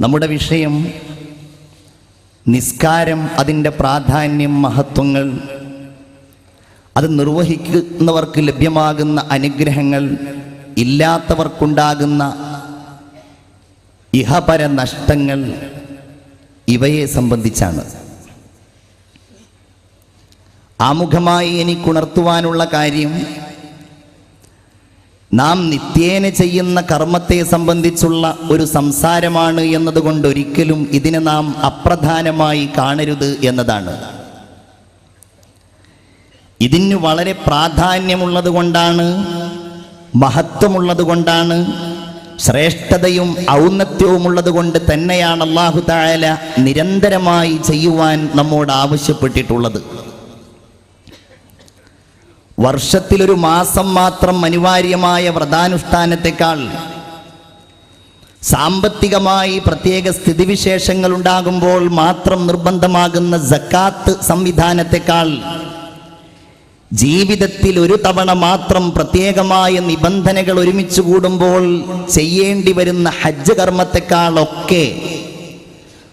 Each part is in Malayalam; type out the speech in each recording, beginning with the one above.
നമ്മുടെ വിഷയം നിസ്കാരം അതിന്റെ പ്രാധാന്യം മഹത്വങ്ങൾ. അത് നിർവഹിക്കുന്നവർക്ക് ലഭ്യമാകുന്ന അനുഗ്രഹങ്ങൾ ഇല്ലാത്തവർക്കുണ്ടാകുന്ന ഇഹപര നഷ്ടങ്ങൾ ഇവയെ സംബന്ധിച്ചാണ്. ആമുഖമായി എനിക്കുണർത്തുവാനുള്ള കാര്യം നാം നിത്യേന ചെയ്യുന്ന കർമ്മത്തെ സംബന്ധിച്ചുള്ള ഒരു സംസാരമാണ് എന്നതുകൊണ്ട് ഒരിക്കലും ഇതിനെ നാം അപ്രധാനമായി കാണരുത് എന്നതാണ്. ഇതിന് വളരെ പ്രാധാന്യമുള്ളത് കൊണ്ടാണ് മഹത്വമുള്ളത് കൊണ്ടാണ് ശ്രേഷ്ഠതയും ഔന്നത്യവുമുള്ളത് കൊണ്ട് തന്നെയാണ് അള്ളാഹു തായാല നിരന്തരമായി ചെയ്യുവാൻ നമ്മോട് ആവശ്യപ്പെട്ടിട്ടുള്ളത്. വർഷത്തിലൊരു മാസം മാത്രം അനിവാര്യമായ വ്രതാനുഷ്ഠാനത്തെക്കാൾ സാമ്പത്തികമായി പ്രത്യേക സ്ഥിതിവിശേഷങ്ങൾ ഉണ്ടാകുമ്പോൾ മാത്രം നിർബന്ധമാകുന്ന ജക്കാത്ത് സംവിധാനത്തെക്കാൾ ജീവിതത്തിൽ ഒരു തവണ മാത്രം പ്രത്യേകമായ നിബന്ധനകൾ ഒരുമിച്ച് കൂടുമ്പോൾ ചെയ്യേണ്ടി വരുന്ന ഹജ്ജ് കർമ്മത്തെക്കാളൊക്കെ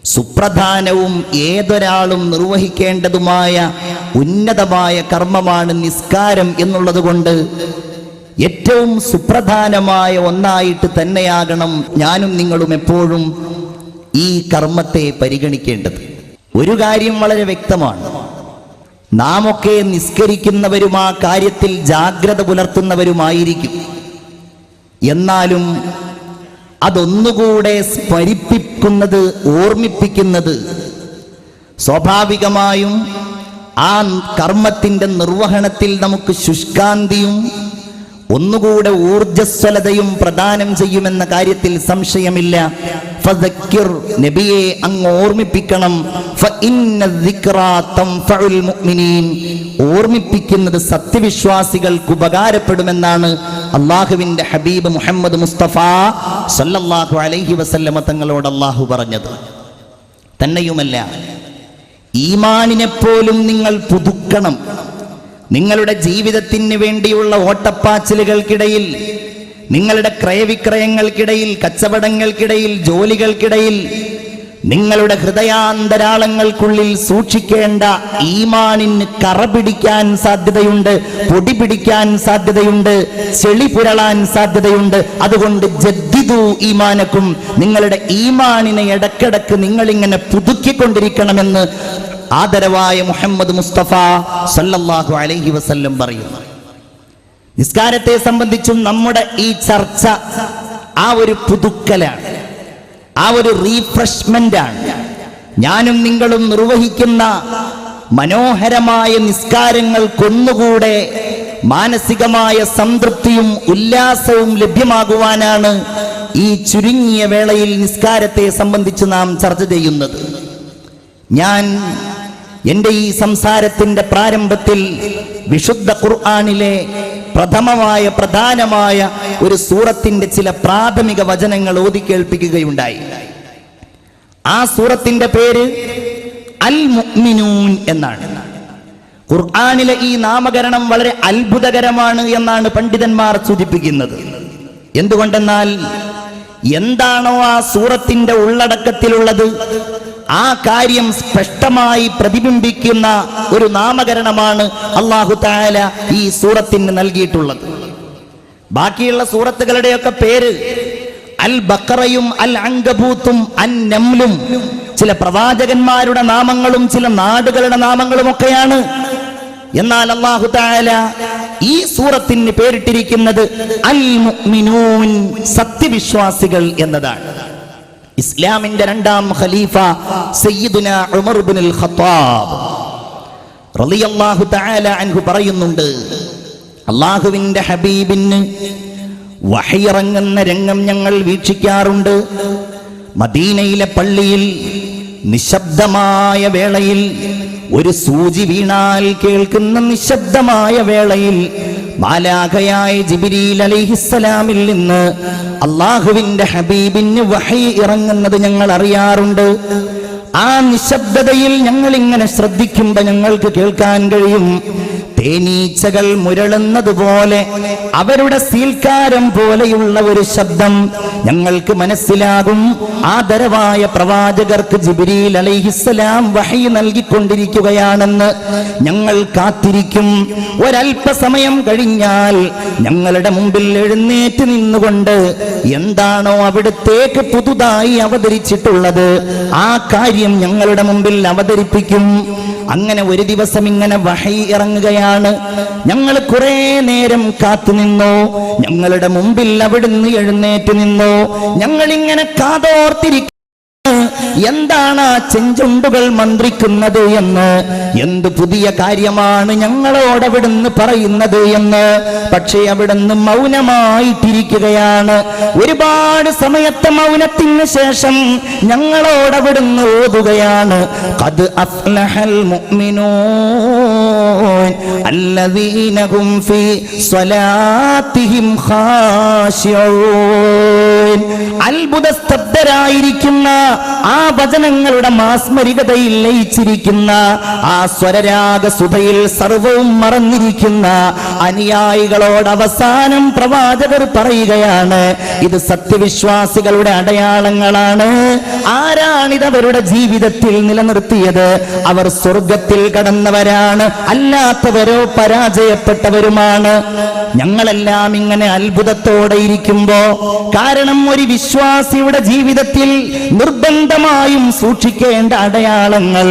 സുപ്രധാനവും ഏതൊരാളും നിർവഹിക്കേണ്ടതുമായ ഉന്നതമായ കർമ്മമാണ് നിസ്കാരം എന്നുള്ളത് കൊണ്ട് ഏറ്റവും സുപ്രധാനമായ ഒന്നായിട്ട് തന്നെയാകണം ഞാനും നിങ്ങളും എപ്പോഴും ഈ കർമ്മത്തെ പരിഗണിക്കേണ്ടത്. ഒരു കാര്യം വളരെ വ്യക്തമാണ്. നാമൊക്കെ നിസ്കരിക്കുന്നവരും ആ കാര്യത്തിൽ ജാഗ്രത പുലർത്തുന്നവരുമായിരിക്കും. എന്നാലും അതൊന്നുകൂടെ സ്മരിപ്പിക്കുന്നത് ഓർമ്മിപ്പിക്കുന്നത് സ്വാഭാവികമായും ആ കർമ്മത്തിന്റെ നിർവഹണത്തിൽ നമുക്ക് ശുഷ്കാന്തിയും ഒന്നുകൂടെ ഊർജസ്വലതയും പ്രദാനം ചെയ്യുമെന്ന കാര്യത്തിൽ സംശയമില്ല. നബിയെ അങ്ങ് ഓർമ്മിപ്പിക്കണം. ഓർമ്മിപ്പിക്കുന്നത് സത്യവിശ്വാസികൾക്ക് ഉപകാരപ്പെടുമെന്നാണ് അള്ളാഹുവിന്റെ ഹബീബ് മുഹമ്മദ് മുസ്തഫ സല്ലല്ലാഹു അലൈഹി വസല്ലമ തങ്ങളോട് അള്ളാഹു പറഞ്ഞത്. തന്നെയുമല്ല ഈമാനിനെ പോലും നിങ്ങൾ പുതുക്കണം. നിങ്ങളുടെ ജീവിതത്തിന് വേണ്ടിയുള്ള ഓട്ടപ്പാച്ചിലുകൾക്കിടയിൽ നിങ്ങളുടെ ക്രയവിക്രയങ്ങൾക്കിടയിൽ കച്ചവടങ്ങൾക്കിടയിൽ ജോലികൾക്കിടയിൽ നിങ്ങളുടെ ഹൃദയാന്തരാളങ്ങൾക്കുള്ളിൽ സൂക്ഷിക്കേണ്ട ഈമാനിന് കറ പിടിക്കാൻ സാധ്യതയുണ്ട് പൊടി പിടിക്കാൻ സാധ്യതയുണ്ട് ചെളി പുരളാൻ സാധ്യതയുണ്ട്. അതുകൊണ്ട് ജദ്ദിദു ഈമാനക്കും നിങ്ങളുടെ ഈമാനിനെ ഇടക്കിടക്ക് നിങ്ങളിങ്ങനെ പുതുക്കിക്കൊണ്ടിരിക്കണമെന്ന് ആദരവായ മുഹമ്മദ് മുസ്തഫ സല്ലല്ലാഹു അലൈഹി വസല്ലം പറയുന്നു. നിസ്കാരത്തെ സംബന്ധിച്ചും നമ്മുടെ ഈ ചർച്ച ആ ഒരു പുതുക്കലാണ്. ആ ഒരു റീഫ്രഷ്മെന്റ് ആണ്. ഞാനും നിങ്ങളും നിർവഹിക്കുന്ന മനോഹരമായ നിസ്കാരങ്ങൾ കൊന്നുകൂടെ മാനസികമായ സംതൃപ്തിയും ഉല്ലാസവും ലഭ്യമാകുവാനാണ് ഈ ചുരുങ്ങിയ വേളയിൽ നിസ്കാരത്തെ സംബന്ധിച്ച് നാം ചർച്ച ചെയ്യുന്നത്. ഞാൻ എന്റെ ഈ സംസാരത്തിന്റെ പ്രാരംഭത്തിൽ വിശുദ്ധ ഖുർആാനിലെ പ്രഥമമായ പ്രധാനമായ ഒരു സൂറത്തിന്റെ ചില പ്രാഥമിക വചനങ്ങൾ ഓതി കേൾപ്പിക്കുകയുണ്ടായി. ആ സൂറത്തിന്റെ പേര് അൽ മുഅ്മിനൂൻ എന്നാണ്. ഖുർആാനിലെ ഈ നാമകരണം വളരെ അത്ഭുതകരമാണ് എന്നാണ് പണ്ഡിതന്മാർ സൂചിപ്പിക്കുന്നത്. എന്തുകൊണ്ടെന്നാൽ എന്താണോ ആ സൂറത്തിന്റെ ഉള്ളടക്കത്തിലുള്ളത്? ആ കാര്യം സ്പഷ്ടമായി പ്രതിബിംബിക്കുന്ന ഒരു നാമകരണമാണ് അള്ളാഹു താല ഈ സൂറത്തിന് നൽകിയിട്ടുള്ളത്. ബാക്കിയുള്ള സൂറത്തുകളുടെയൊക്കെ പേര് അൽ ബക്കറയും അൽ അങ്കബൂത്തും അൻ നംലും ചില പ്രവാചകന്മാരുടെ നാമങ്ങളും ചില നാടുകളുടെ നാമങ്ങളും ഒക്കെയാണ് എന്നാൽ അള്ളാഹു താല ഈ സൂറത്തിന് പേരിട്ടിരിക്കുന്നത് അൽ മുഅ്മിനൂൻ സത്യവിശ്വാസികൾ എന്നതാണ്. ഇസ്ലാമിന്റെ രണ്ടാം ഖലീഫ സയ്യിദുന ഉമർ ഇബ്നുൽ ഖത്താബ് റളിയല്ലാഹു തആല അൻഹു പറയുന്നുണ്ട് അല്ലാഹുവിന്റെ ഹബീബിന് വഹയിറങ്ങുന്ന രംഗം ഞങ്ങൾ വീക്ഷിക്കാറുണ്ട്. മദീനയിലെ പള്ളിയിൽ നിശബ്ദമായ വേളയിൽ ഒരു സൂചി വീണാൽ കേൾക്കുന്ന നിശബ്ദമായ വേളയിൽ മാലാഖയായ ജിബിരിൽ അലൈഹിസ്സലാമിൽ നിന്ന് അള്ളാഹുവിന്റെ ഹബീബിന് വഹി ഇറങ്ങുന്നത് ഞങ്ങൾ അറിയാറുണ്ട്. ആ നിശബ്ദതയിൽ ഞങ്ങൾ ഇങ്ങനെ ശ്രദ്ധിക്കുമ്പോൾ ഞങ്ങൾക്ക് കേൾക്കാൻ കഴിയും. തേനീച്ചകൾ മുരളുന്നത് പോലെ അവരുടെ സീൽക്കാരം പോലെയുള്ള ഒരു ശബ്ദം ഞങ്ങൾക്ക് മനസ്സിലാകും. ആദരവായ പ്രവാചകർക്ക് ജിബിരിൽ അലൈഹിസ്സലാം വഹി നൽകിക്കൊണ്ടിരിക്കുകയാണെന്ന് ഞങ്ങൾ കാത്തിരിക്കും. ഒരൽപസമയം കഴിഞ്ഞാൽ ഞങ്ങളുടെ മുമ്പിൽ എഴുന്നേറ്റ് നിന്നുകൊണ്ട് എന്താണോ അവിടത്തേക്ക് പുതുതായി അവതരിച്ചിട്ടുള്ളത് ആ കാര്യം ഞങ്ങളുടെ മുമ്പിൽ അവതരിപ്പിക്കും. അങ്ങനെ ഒരു ദിവസം ഇങ്ങനെ വഹി ഇറങ്ങുകയാണ്. ഞങ്ങൾ കുറെ നേരം കാത്തുനിന്നു ഞങ്ങളുടെ മുമ്പിൽ അവിടുന്ന് എഴുന്നേറ്റ് നിന്നു. ഞങ്ങൾ ഇങ്ങനെ കാതോർത്തിരിക്കും എന്താണ് ആ ചെഞ്ചുണ്ടുകൾ മന്ത്രിക്കുന്നത് എന്ന് എന്ത് പുതിയ കാര്യമാണ് ഞങ്ങളോട് അവിടുന്ന് പറയുന്നത് എന്ന് പക്ഷേ അവിടുന്ന് മൗനമായിട്ടിരിക്കുകയാണ് ഒരുപാട് സമയത്തെ മൗനത്തിന് ശേഷം ഞങ്ങളോട് അവിടുന്ന് ഓതുകയാണ് കത് അഫ്ലഹൽ മുഅ്മിനൂൻ الذين هم في صلاتهم خاشعون അത്ഭുത സ്തബ്ധരായിരിക്കുന്ന ആ വചനങ്ങളുടെ മാസ്മരികതയിൽ ലയിച്ചിരിക്കുന്ന ആ സ്വരരാഗ സുഭയിൽ സർവവും മറന്നിരിക്കുന്ന അനുയായികളോട് അവസാനം പ്രവാചകർ പറയുകയാണ് ഇത് സത്യവിശ്വാസികളുടെ അടയാളങ്ങളാണ്. ആരാണിതവരുടെ ജീവിതത്തിൽ നിലനിർത്തിയത്? അവർ സ്വർഗത്തിൽ കടന്നവരാണ് അല്ലാത്തവരോ പരാജയപ്പെട്ടവരുമാണ്. ഞങ്ങളെല്ലാം ഇങ്ങനെ അത്ഭുതത്തോടെ ഇരിക്കുമ്പോ കാരണം ഒരു വിശ്വാസിയുടെ ജീവിതത്തിൽ നിർബന്ധമായും സൂക്ഷിക്കേണ്ട അടയാളങ്ങൾ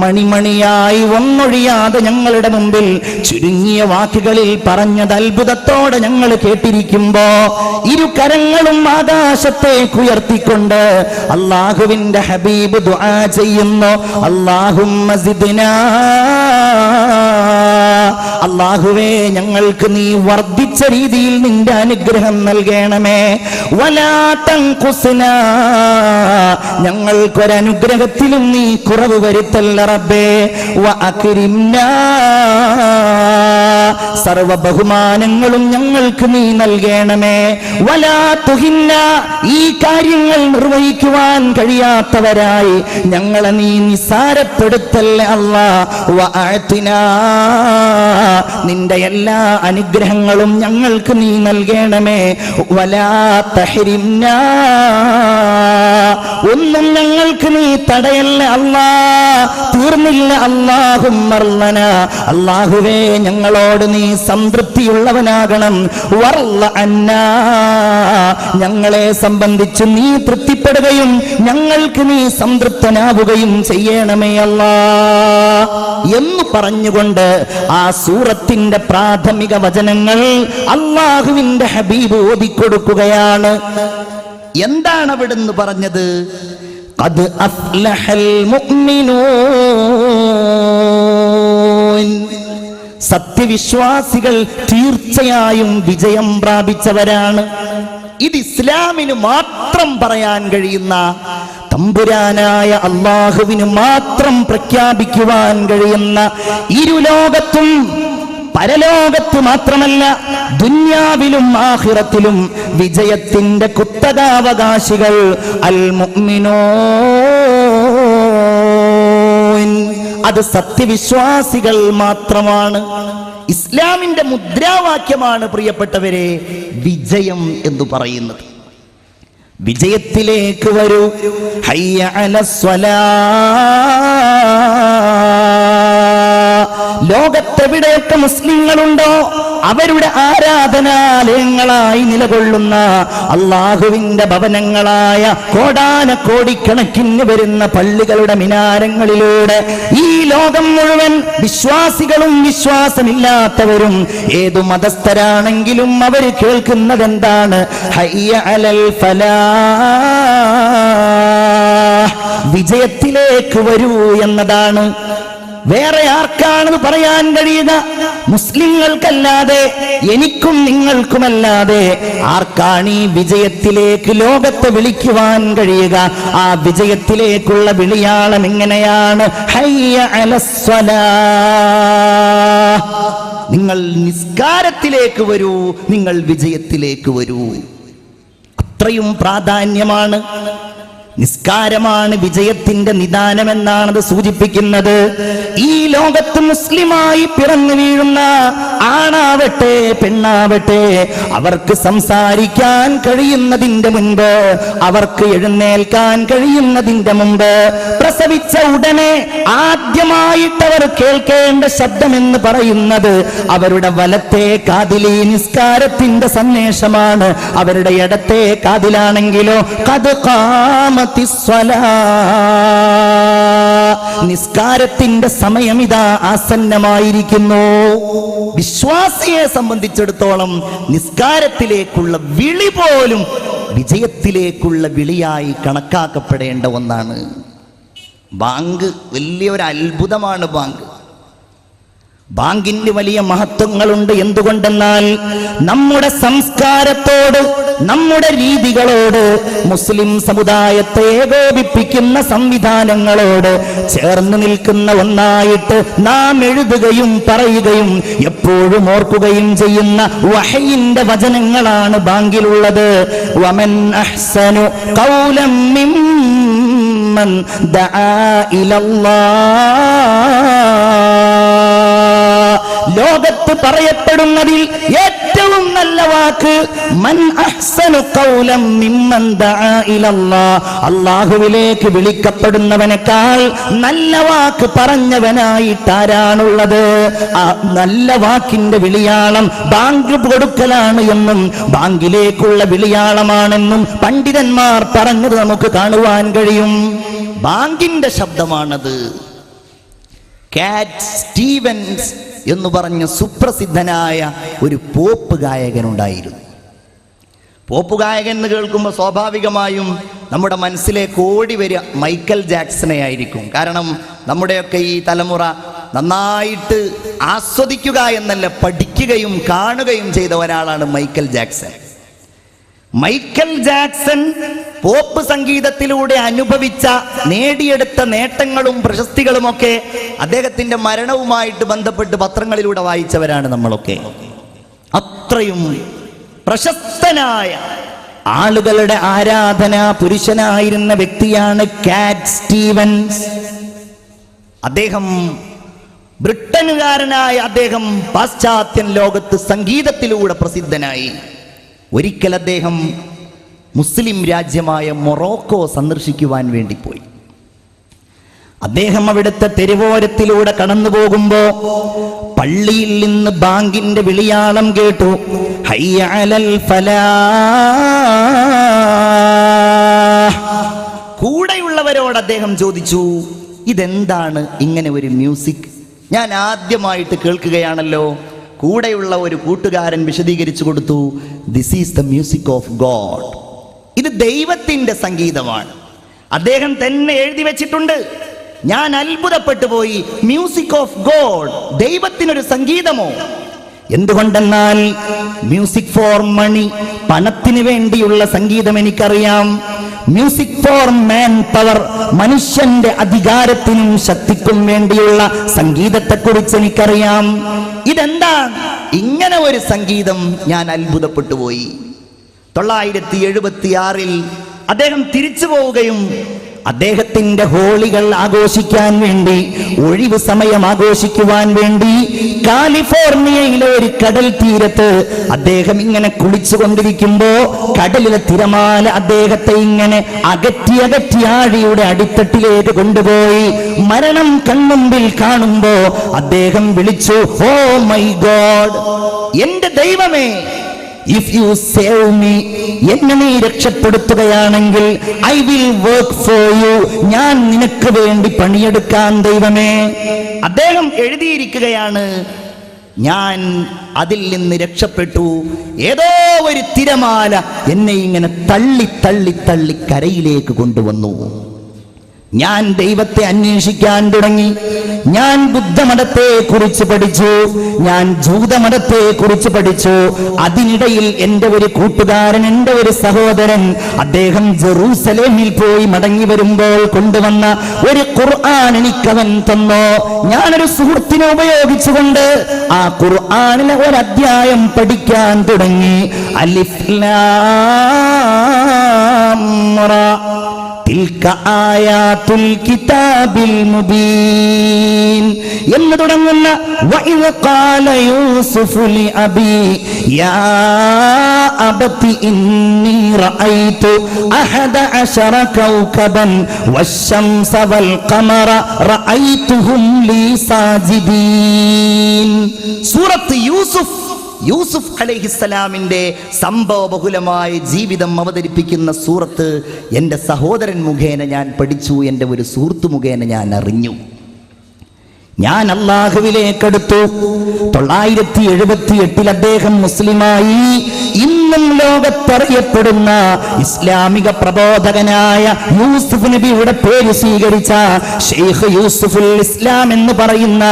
മണിമണിയായി ഒന്നൊഴിയാതെ ഞങ്ങളുടെ മുമ്പിൽ ചുരുങ്ങിയ വാക്കുകളിൽ പറഞ്ഞത് അത്ഭുതത്തോടെ ഞങ്ങൾ കേട്ടിരിക്കുമ്പോ ഇരു കരങ്ങളും ആകാശത്തേക്ക് ഉയർത്തിക്കൊണ്ട് അള്ളാഹുവിന്റെ ഹബീബ് ദുആ ചെയ്യുന്നു. അള്ളാഹും അള്ളാഹുവേ ഞങ്ങൾക്ക് നീ വർദ്ധിച്ച രീതിയിൽ നിന്റെ അനുഗ്രഹം നൽകണമേ കുസ്ന ഞങ്ങൾക്കൊരനുഗ്രഹത്തിലും നീ കുറവ് വരുത്തല്ല റബ്ബേ വ. സർവ ബഹുമാനങ്ങളും ഞങ്ങൾക്ക് നീ നൽകണമേ വലാ തുഹിന്ന ഈ കാര്യങ്ങൾ നിർവഹിക്കുവാൻ കഴിയാത്തവരായി ഞങ്ങളെ നീ നിസാരപ്പെടുത്തല്ലേ വ നിന്റെ എല്ലാ അനുഗ്രഹങ്ങളും ഞങ്ങൾക്ക് നീ നൽകണമേ വലാ തഹരിംനാ. ഒന്നും ഞങ്ങൾക്ക് നീ തടയല്ല അല്ലാ? തീർന്നില്ല അല്ലാഹും അല്ലാഹുവേ ഞങ്ങളോട് നീ സംതൃപ്തിയുള്ളവനാകണം. വർള അന്നാ. ഞങ്ങളെ സംബന്ധിച്ച് നീ തൃപ്തിപ്പെടുകയും ഞങ്ങൾക്ക് നീ സംതൃപ്തനാവുകയും ചെയ്യണമേ അല്ലാ. എന്ന് പറഞ്ഞുകൊണ്ട് ആ സൂറത്തിന്റെ പ്രാഥമിക വചനങ്ങൾ അള്ളാഹുവിന്റെ ഹബീബ് ഓതിക്കൊടുക്കുകയാണ്. എന്താണ് അവിടുന്ന് പറഞ്ഞത്? അത് സത്യവിശ്വാസികൾ തീർച്ചയായും വിജയം പ്രാപിച്ചവരാണ്. ഇത് ഇസ്ലാമിന് മാത്രം പറയാൻ കഴിയുന്ന തമ്പുരാനായ അള്ളാഹുവിന് മാത്രം പ്രഖ്യാപിക്കുവാൻ കഴിയുന്ന ഇരുലോകത്തും പരലോകത്ത് മാത്രമല്ല ദുന്യാവിലും ആഹിറത്തിലും വിജയത്തിന്റെ കുത്തകാവകാശികൾ അൽ മുഅ്മിനൂൻ അത് സത്യവിശ്വാസികൾ മാത്രമാണ്. ഇസ്ലാമിന്റെ മുദ്രാവാക്യമാണ് പ്രിയപ്പെട്ടവരെ വിജയം എന്ന് പറയുന്നത്. വിജയത്തിലേക്ക് വരൂ. ഹയ്യ അലസ്വലാ ലോകത്തെവിടെയൊക്കെ മുസ്ലിങ്ങളുണ്ടോ അവരുടെ ആരാധനാലയങ്ങളായി നിലകൊള്ളുന്ന അള്ളാഹുവിന്റെ ഭവനങ്ങളായ കോടാന കോടിക്കണക്കിന് വരുന്ന പള്ളികളുടെ മിനാരങ്ങളിലൂടെ ഈ ലോകം മുഴുവൻ വിശ്വാസികളും വിശ്വാസമില്ലാത്തവരും ഏതു മതസ്ഥരാണെങ്കിലും അവർ കേൾക്കുന്നത് എന്താണ് ഹയ്യ അലൽ വിജയത്തിലേക്ക് വരൂ എന്നതാണ് വേറെ ആർക്കാണെന്ന് പറയാൻ കഴിയുക മുസ്ലിങ്ങൾക്കല്ലാതെ എനിക്കും നിങ്ങൾക്കുമല്ലാതെ ആർക്കാണ് ഈ വിജയത്തിലേക്ക് ലോകത്തെ വിളിക്കുവാൻ കഴിയുക? ആ വിജയത്തിലേക്കുള്ള വിളിയാളം എങ്ങനെയാണ്. നിങ്ങൾ നിസ്കാരത്തിലേക്ക് വരൂ നിങ്ങൾ വിജയത്തിലേക്ക് വരൂ. അത്രയും പ്രാധാന്യമാണ് നിസ്കാരമാണ് വിജയത്തിന്റെ നിദാനമെന്നാണത് സൂചിപ്പിക്കുന്നത്. ഈ ലോകത്ത് മുസ്ലിമായി പിറന്നു വീഴുന്ന ആണാവട്ടെ പെണ്ണാവട്ടെ അവർക്ക് സംസാരിക്കാൻ കഴിയുന്നതിന്റെ മുൻപ് അവർക്ക് എഴുന്നേൽക്കാൻ കഴിയുന്നതിന്റെ മുമ്പ് പ്രസവിച്ച ഉടനെ ആദ്യമായിട്ട് അവർ കേൾക്കേണ്ട ശബ്ദമെന്ന് പറയുന്നത് അവരുടെ വലത്തെ കാതിലെ നിസ്കാരത്തിന്റെ സന്ദേശമാണ്. അവരുടെ ഇടത്തെ കാതിലാണെങ്കിലോ കത് കാമത്തിസ്വലാ നിസ്കാരത്തിന്റെ സമയം ഇതാ ആസന്നമായിരിക്കുന്നു. വിശ്വാസിയെ സംബന്ധിച്ചിടത്തോളം നിസ്കാരത്തിലേക്കുള്ള വിളി പോലും വിജയത്തിലേക്കുള്ള വിളിയായി കണക്കാക്കപ്പെടേണ്ട ഒന്നാണ്. ബാങ്ക് വലിയൊരു അത്ഭുതമാണ് ബാങ്ക്. ബാങ്കിന് വലിയ മഹത്വങ്ങളുണ്ട് എന്തുകൊണ്ടെന്നാൽ നമ്മുടെ സംസ്കാരത്തോട് നമ്മുടെ രീതികളോട് മുസ്ലിം സമുദായത്തെ ഏകോപിപ്പിക്കുന്ന സംവിധാനങ്ങളോട് ചേർന്ന് നിൽക്കുന്ന ഒന്നായിട്ട് നാം എഴുതുകയും പറയുകയും എപ്പോഴും ഓർക്കുകയും ചെയ്യുന്ന വഹയിന്റെ വചനങ്ങളാണ് ബാങ്കിലുള്ളത്. വമൻ അഹ്സനു കൗലം ദആ ഇലല്ലാഹ് ലോകത്ത് പറയപ്പെടുന്നതിൽ ഏറ്റവും നല്ല വാക്ക് മൻ അഹ്സനു മിമ്മൻ ദആ അല്ലാഹുവിലേക്ക് വിളിക്കപ്പെടുന്നവനേക്കാൾ നല്ല വാക്ക് പറഞ്ഞവനായിട്ട് ആരാണുള്ളത് ആ നല്ല വാക്കിന്റെ വിളിയാളം ബാങ്ക് കൊടുക്കലാണ് എന്നും ബാങ്കിലേക്കുള്ള വിളിയാളമാണെന്നും പണ്ഡിതന്മാർ പറഞ്ഞത് നമുക്ക് കാണുവാൻ കഴിയും. ബാങ്കിന്റെ ശബ്ദമാണത്. കാറ്റ് സ്റ്റീവൻസ് എന്ന് പറഞ്ഞ സുപ്രസിദ്ധനായ ഒരു പോപ്പ് ഗായകനുണ്ടായിരുന്നു. പോപ്പ് ഗായകൻ എന്ന് കേൾക്കുമ്പോൾ സ്വാഭാവികമായും നമ്മുടെ മനസ്സിലേക്ക് ഓടി വരിക മൈക്കൽ ജാക്സനെ ആയിരിക്കും. കാരണം നമ്മുടെയൊക്കെ ഈ തലമുറ നന്നായിട്ട് ആസ്വദിക്കുക എന്നല്ല പഠിക്കുകയും കാണുകയും ചെയ്ത ഒരാളാണ് Michael Jackson. Michael Jackson pop സംഗീതത്തിലൂടെ അനുഭവിച്ച നേടിയെടുത്ത നേട്ടങ്ങളും പ്രശസ്തികളുമൊക്കെ അദ്ദേഹത്തിന്റെ മരണവുമായിട്ട് ബന്ധപ്പെട്ട് പത്രങ്ങളിലൂടെ വായിച്ചവരാണ് നമ്മളൊക്കെ. അത്രയും പ്രശസ്തനായ ആളുകളുടെ ആരാധന പുരുഷനായിരുന്ന വ്യക്തിയാണ് കാറ്റ് സ്റ്റീവൻസ്. അദ്ദേഹം ബ്രിട്ടനുകാരനായ അദ്ദേഹം പാശ്ചാത്യൻ ലോകത്ത് സംഗീതത്തിലൂടെ പ്രസിദ്ധനായി. ഒരിക്കൽ അദ്ദേഹം മുസ്ലിം രാജ്യമായ മൊറോക്കോ സന്ദർശിക്കുവാൻ വേണ്ടി പോയി. അദ്ദേഹം അവിടുത്തെ തെരുവോരത്തിലൂടെ കടന്നു പോകുമ്പോ പള്ളിയിൽ നിന്ന് ബാങ്കിന്റെ വിളിയാളം കേട്ടു. കൂടെയുള്ളവരോട് അദ്ദേഹം ചോദിച്ചു ഇതെന്താണ് ഇങ്ങനെ ഒരു മ്യൂസിക്? ഞാൻ ആദ്യമായിട്ട് കേൾക്കുകയാണല്ലോ. കൂടെയുള്ള ഒരു കൂട്ടുകാരൻ വിശദീകരിച്ചു കൊടുത്തു this is the music of God ഇത് ദൈവത്തിന്റെ സംഗീതമാണ്. അദ്ദേഹം തന്നെ എഴുതി വെച്ചിട്ടുണ്ട്. ഞാൻ അത്ഭുതപ്പെട്ടു പോയി. മ്യൂസിക് ഓഫ് ഗോഡ് ദൈവത്തിനൊരു സംഗീതമോ? എന്തുകൊണ്ടെന്നാൽ മ്യൂസിക് ഫോർ മണി പണത്തിന് വേണ്ടിയുള്ള സംഗീതം എനിക്കറിയാം. മ്യൂസിക് ഫോർ മാൻ പവർ മനുഷ്യന്റെ അധികാരത്തിനും ശക്തിക്കും വേണ്ടിയുള്ള സംഗീതത്തെക്കുറിച്ച് എനിക്കറിയാം. ഇതെന്താ? ഇങ്ങനെ ഒരു സംഗീതം ഞാൻ അത്ഭുതപ്പെട്ടു പോയി തൊള്ളായിരത്തി എഴുപത്തി ആറിൽ അദ്ദേഹം തിരിച്ചു പോവുകയും അദ്ദേഹത്തിന്റെ ഹോളികൾ ആഘോഷിക്കാൻ വേണ്ടി ഒഴിവ് സമയം ആഘോഷിക്കുവാൻ വേണ്ടി കാലിഫോർണിയയിലെ ഒരു കടൽ തീരത്ത് അദ്ദേഹം ഇങ്ങനെ കുളിച്ചു കൊണ്ടിരിക്കുമ്പോ കടലിലെ തിരമാല അദ്ദേഹത്തെ ഇങ്ങനെ അകറ്റി അകറ്റി ആഴിയുടെ അടിത്തട്ടിലേക്ക് കൊണ്ടുപോയി മരണം കൺമുമ്പിൽ കാണുമ്പോ അദ്ദേഹം വിളിച്ചു ഓ മൈ ഗോഡ് എന്റെ ദൈവമേ ഇഫ് യു സേവ് മീ എന്നെ നീ രക്ഷപ്പെടുത്തുകയാണെങ്കിൽ I will work for you ഞാൻ നിനക്ക് വേണ്ടി പണിയെടുക്കാൻ ദൈവമേ. അദ്ദേഹം എഴുതിയിരിക്കുകയാണ് ഞാൻ അതിൽ നിന്ന് രക്ഷപ്പെട്ടു. ഏതോ ഒരു തിരമാല എന്നെ ഇങ്ങനെ തള്ളി തള്ളി തള്ളി കരയിലേക്ക് കൊണ്ടുവന്നു. ഞാൻ ദൈവത്തെ അന്വേഷിക്കാൻ തുടങ്ങി. ഞാൻ ബുദ്ധമതത്തെ കുറിച്ച് പഠിച്ചു. ഞാൻ ജൂതമതത്തെ കുറിച്ച് പഠിച്ചു. അതിനിടയിൽ എന്റെ ഒരു കൂട്ടുകാരൻ എന്റെ ഒരു സഹോദരൻ അദ്ദേഹം ജെറൂസലേമിൽ പോയി മടങ്ങി വരുമ്പോൾ കൊണ്ടുവന്ന ഒരു ഖുർആൻ എനിക്കവൻ തന്നോ. ഞാനൊരു സുഹൃത്തിനെ ഉപയോഗിച്ചുകൊണ്ട് ആ ഖുർആാനിലെ ഒരു പഠിക്കാൻ തുടങ്ങി. അലിഫ് എന്ന് തുടങ്ങുന്ന സൂറത്ത് യൂസുഫ് യൂസുഫ് അലൈഹിസ്സലാമിന്റെ സംഭവബഹുലമായ ജീവിതം അവതരിപ്പിക്കുന്ന സൂറത്ത് എന്റെ സഹോദരൻ മുഖേന ഞാൻ പഠിച്ചു എന്റെ ഒരു സുഹൃത്ത് മുഖേന ഞാൻ അറിഞ്ഞു. ഞാൻ അള്ളാഹുവിലേക്കെടുത്തു തൊള്ളായിരത്തി എഴുപത്തി എട്ടിൽ അദ്ദേഹം മുസ്ലിമായി ഇന്നും ലോകത്തറിയപ്പെടുന്ന ഇസ്ലാമിക പ്രബോധകനായ യൂസുഫ് നബിയുടെ പേര് സ്വീകരിച്ച ഷെയ്ഖ് യൂസുഫുൽ ഇസ്ലാം എന്ന് പറയുന്ന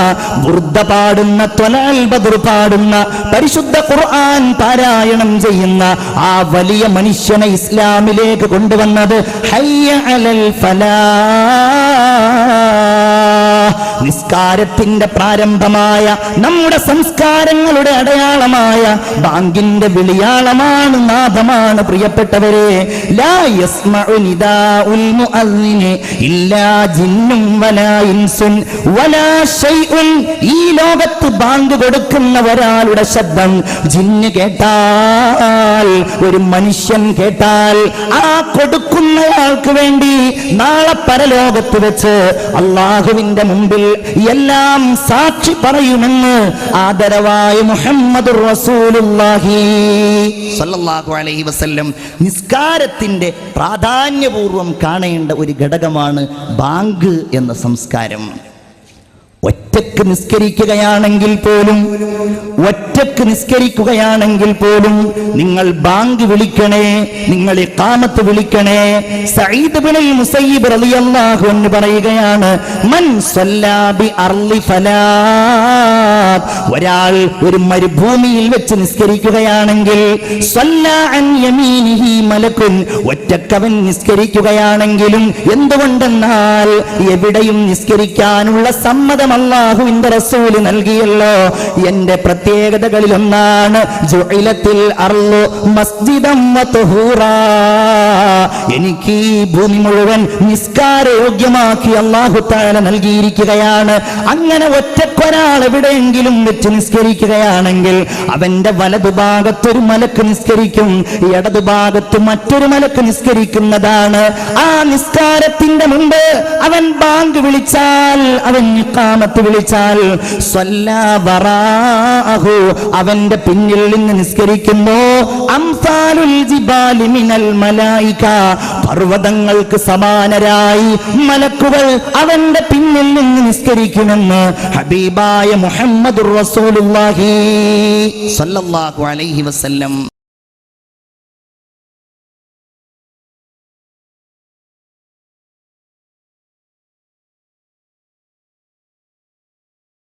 വൃദ്ധ പാടുന്ന ത്വലാൽ ബദർ പാടുന്ന പരിശുദ്ധ ഖുർആൻ പാരായണം ചെയ്യുന്ന ആ വലിയ മനുഷ്യനെ ഇസ്ലാമിലേക്ക് കൊണ്ടുവന്നത് ഹയ്യ അലൽ ഫലാ. നിസ്കാരത്തിന്റെ പ്രാരംഭമായ നമ്മുടെ സംസ്കാരങ്ങളുടെ അടയാളമായ ബാങ്കിന്റെ വിളിയാളമാണ് നാദമാണ് പ്രിയപ്പെട്ടവരെ. ഈ ലോകത്ത് ബാങ്ക് കൊടുക്കുന്ന ഒരാളുടെ ശബ്ദം ജിന്ന് കേട്ടാൽ ഒരു മനുഷ്യൻ കേട്ടാൽ ആ കൊടുക്കുന്നയാൾക്ക് വേണ്ടി നാളെ പരലോകത്ത് വെച്ച് അള്ളാഹുവിന്റെ മുമ്പിൽ എല്ലാം സാക്ഷി പറയുമെന്ന് ആദരവായ മുഹമ്മദ് നിസ്കാരത്തിന്റെ പ്രാധാന്യപൂർവം കാണേണ്ട ഒരു ഘടകമാണ് ബാങ്ക് എന്ന സംസ്കാരം. ഒറ്റയ്ക്ക് നിസ്കരിക്കുകയാണെങ്കിൽ പോലും ഒറ്റയ്ക്ക് നിസ്കരിക്കുകയാണെങ്കിൽ പോലും നിങ്ങൾ ബാങ്ക് വിളിക്കണേ നിങ്ങൾ കാമത്ത് വിളിക്കണേ. സയ്യിദ് ബിനുൽ മുസയ്യിബ് റളിയല്ലാഹു അൻഹു പറയുകയാണ് മൻ സല്ലാബി ബി അർളി ഫലാത്ത് ഒരാൾ ഒരു മരുഭൂമിയിൽ വെച്ച് നിസ്കരിക്കുകയാണെങ്കിൽ ഒറ്റക്കവൻ നിസ്കരിക്കുകയാണെങ്കിലും എന്തുകൊണ്ടെന്നാൽ എവിടെയും നിസ്കരിക്കാനുള്ള സമ്മതം അല്ലാഹുവിന്റെ റസൂൽ നൽകിയല്ലോ. എന്റെ പ്രത്യേകതകളിൽ ഒന്നാണ് ജുഇലത്തിൽ. എനിക്ക് ഈ ഭൂമി മുഴുവൻ നിസ്കാര യോഗ്യമാക്കി അള്ളാഹു താല നൽകിയിരിക്കുകയാണ്. അങ്ങനെ ഒറ്റക്കൊരാൾ എവിടെയെങ്കിലും വെച്ച് നിസ്കരിക്കുകയാണെങ്കിൽ അവന്റെ വലതുഭാഗത്തൊരു മലക്ക് നിസ്കരിക്കും ഇടതുഭാഗത്ത് മറ്റൊരു മലക്ക് നിസ്കരിക്കുന്നതാണ്. ആ നിസ്കാരത്തിന്റെ മുമ്പ് ബാങ്ക് വിളിച്ചാൽ അവൻ ഇഖാമത്ത് വിളിച്ചാൽ അവന്റെ പിന്നിൽ നിന്ന് നിസ്കരിക്കുന്നു. പർവതങ്ങൾക്ക് സമാനരായി മലക്കുകൾ അവന്റെ പിന്നിൽ നിന്ന് നിസ്കരിക്കുമെന്ന് ഹബീബായ മുഹമ്മദ് റസൂലുള്ളാഹി അലൈഹി വസല്ലം